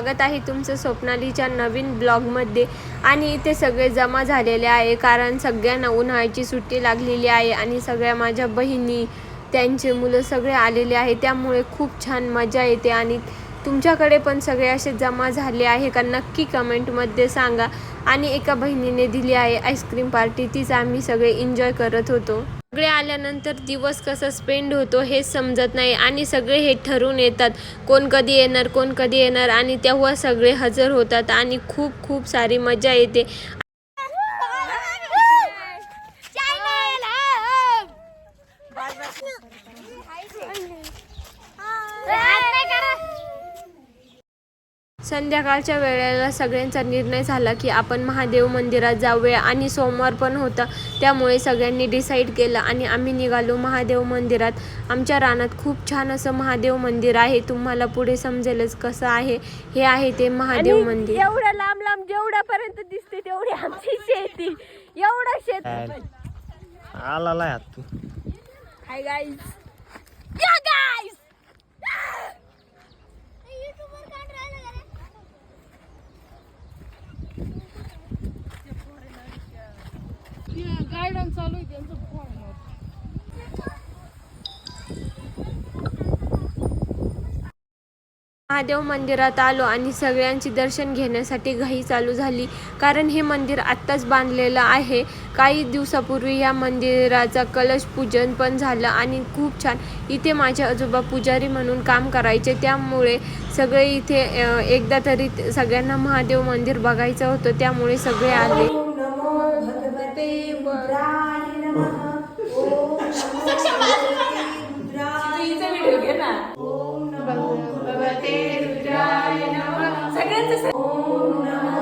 स्वागत आहे तुमचं स्वप्नालीच्या नवीन ब्लॉगमध्ये. आणि इथे सगळे जमा झालेले आहे कारण सगळ्यांना उन्हाळ्याची सुट्टी लागलेली आहे आणि सगळ्या माझ्या बहिणी त्यांचे मुलं सगळे आलेले आहे. त्यामुळे खूप छान मजा येते आणि तुमच्याकडे पण सगळे असे जमा झाले आहे का नक्की कमेंटमध्ये सांगा. आणि एका बहिणीने दिली आहे आईस्क्रीम पार्टी तीच आम्ही सगळे एन्जॉय करत होतो. सगळे आल्यानंतर दिवस कसा स्पेंड होतो हेच समजत नाही आणि सगळे हे ठरून येतात. कोण कधी येणार कोण कधी येणार आणि तेव्हा सगळे हजर होतात आणि खूप खूप सारी मजा येते. संध्याकाळच्या वेळेला सगळ्यांचा निर्णय झाला की आपण महादेव मंदिरात जाऊया आणि सोमवार पण होता त्यामुळे सगळ्यांनी डिसाईड केलं आणि आम्ही निघालो महादेव मंदिरात. आमच्या रानात खूप छान असं महादेव मंदिर आहे. तुम्हाला पुढे समजेलच कसं आहे. हे आहे ते महादेव मंदिर. एवढ्या लांब लांब जेवढ्यापर्यंत दिसते तेवढी आमची शेती. एवढं शेत आला हाय गाईज महादेव मंदिरात आलो आणि सगळ्यांची दर्शन घेण्यासाठी घाई चालू झाली. कारण हे मंदिर आत्ताच बांधलेलं आहे. काही दिवसापूर्वी या मंदिराचा कलश पूजन पण झालं आणि खूप छान. इथे माझे आजोबा पुजारी म्हणून काम करायचे. त्यामुळे सगळे इथे एकदा तरी सगळ्यांना महादेव मंदिर बघायचं होतं. त्यामुळे सगळे आले. Oh, no.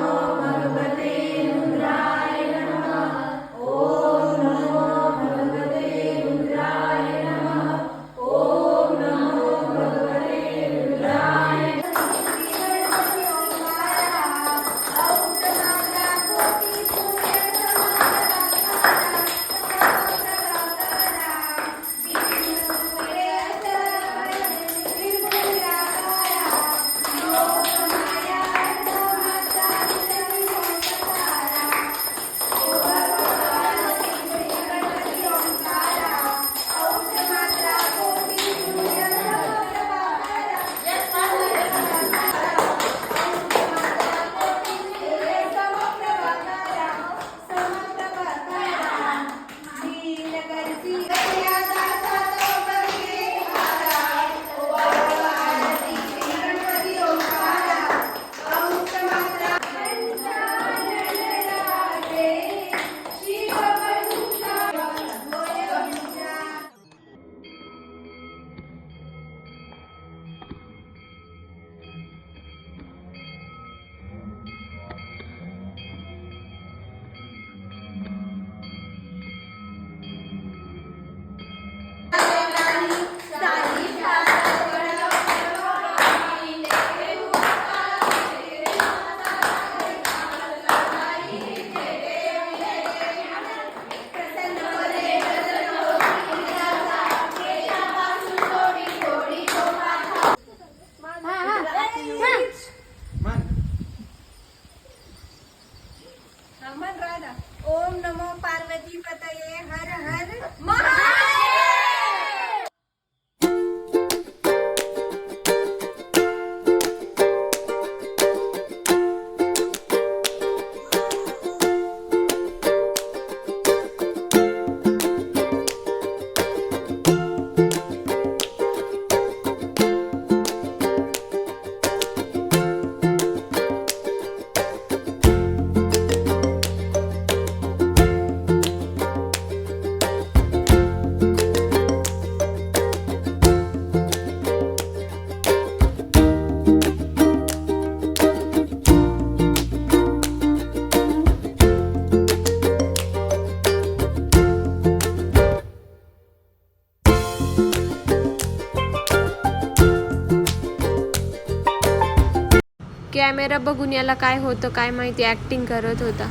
कॅमेरा बघून याला काय होतं काय माहिती ऍक्टिंग करत होता.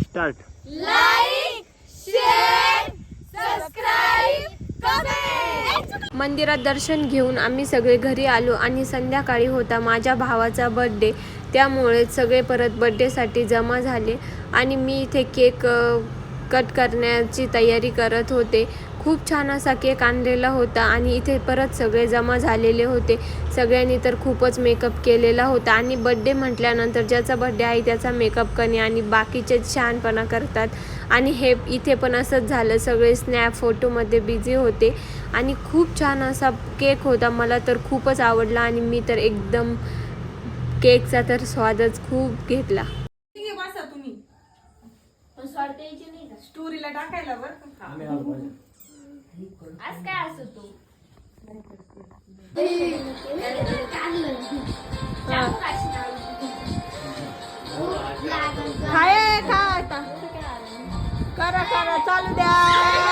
स्टार्ट मंदिरात दर्शन घेऊन आम्ही सगळे घरी आलो आणि संध्याकाळी होता माझ्या भावाचा बड्डे त्यामुळे सगळे परत बड्डेसाठी जमा झाले आणि मी इथे केक कट करण्याची तयारी करत होते. खूप छान असा केक आणलेला होता आणि इथे परत सगळे जमा झालेले होते. सगळ्यांनी तर खूपच मेकअप केलेला होता आणि बड्डे म्हटल्यानंतर ज्याचा बड्डे आहे त्याचा मेकअप करणे आणि बाकीचे छानपणा करतात. आणि हे इथे पण असंच झालं. सगळे स्नॅप फोटोमध्ये बिझी होते आणि खूप छान असा केक होता. मला तर खूपच आवडला आणि मी तर एकदम केकचा तर स्वादच खूप घेतला. स्टोरीला टाकायला बरं आज काय असं तू? खाय खा आता. करा करा. चालू द्या.